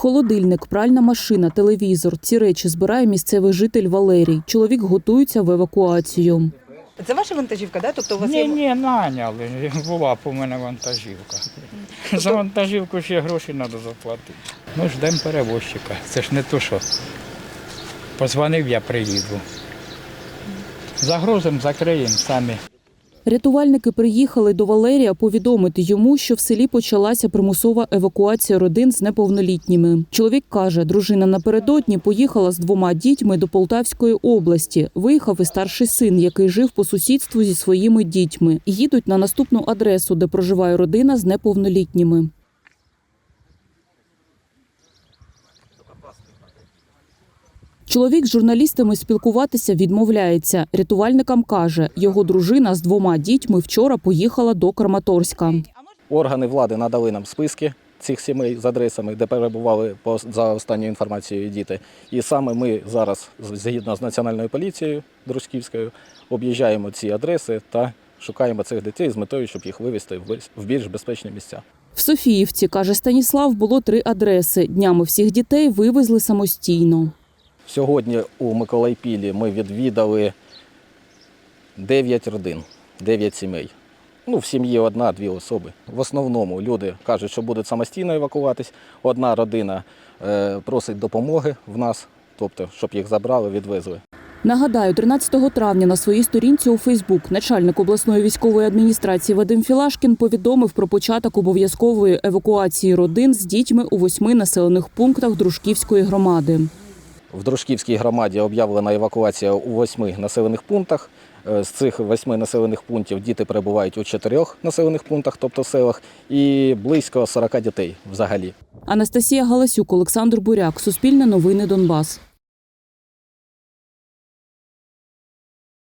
Холодильник, пральна машина, телевізор. Ці речі збирає місцевий житель Валерій. Чоловік готується в евакуацію. Це ваша вантажівка, да? Тобто у вас Ні, є ні, наняли. Була б у мене вантажівка. За вантажівку ще гроші треба заплатити. Ми ждемо перевозчика. Це ж не то, що позвонив, я приїду. Загрузимо, закриємо самі. Рятувальники приїхали до Валерія повідомити йому, що в селі почалася примусова евакуація родин з неповнолітніми. Чоловік каже, дружина напередодні поїхала з двома дітьми до Полтавської області. Виїхав і старший син, який жив по сусідству зі своїми дітьми. Їдуть на наступну адресу, де проживає родина з неповнолітніми. Чоловік з журналістами спілкуватися відмовляється. Рятувальникам каже, його дружина з двома дітьми вчора поїхала до Краматорська. Органи влади надали нам списки цих сімей з адресами, де перебували по- за останньою інформацією діти. І саме ми зараз, згідно з національною поліцією Дружківською, об'їжджаємо ці адреси та шукаємо цих дітей з метою, щоб їх вивезти в більш безпечні місця. В Софіївці, каже Станіслав, було три адреси. Днями всіх дітей вивезли самостійно. Сьогодні у Миколайпілі ми відвідали 9 родин, 9 сімей. Ну, в сім'ї одна-дві особи. В основному люди кажуть, що будуть самостійно евакуватись. Одна родина е, просить допомоги в нас, тобто, щоб їх забрали, відвезли. Нагадаю, 13 травня на своїй сторінці у Фейсбук начальник обласної військової адміністрації Вадим Філашкін повідомив про початок обов'язкової евакуації родин з дітьми у восьми населених пунктах Дружківської громади. В Дружківській громаді об'явлена евакуація у восьми населених пунктах. Е, З цих восьми населених пунктів діти перебувають у чотирьох населених пунктах, тобто селах, і близько 40 дітей взагалі. Анастасія Галасюк, Олександр Буряк, Суспільне новини Донбас.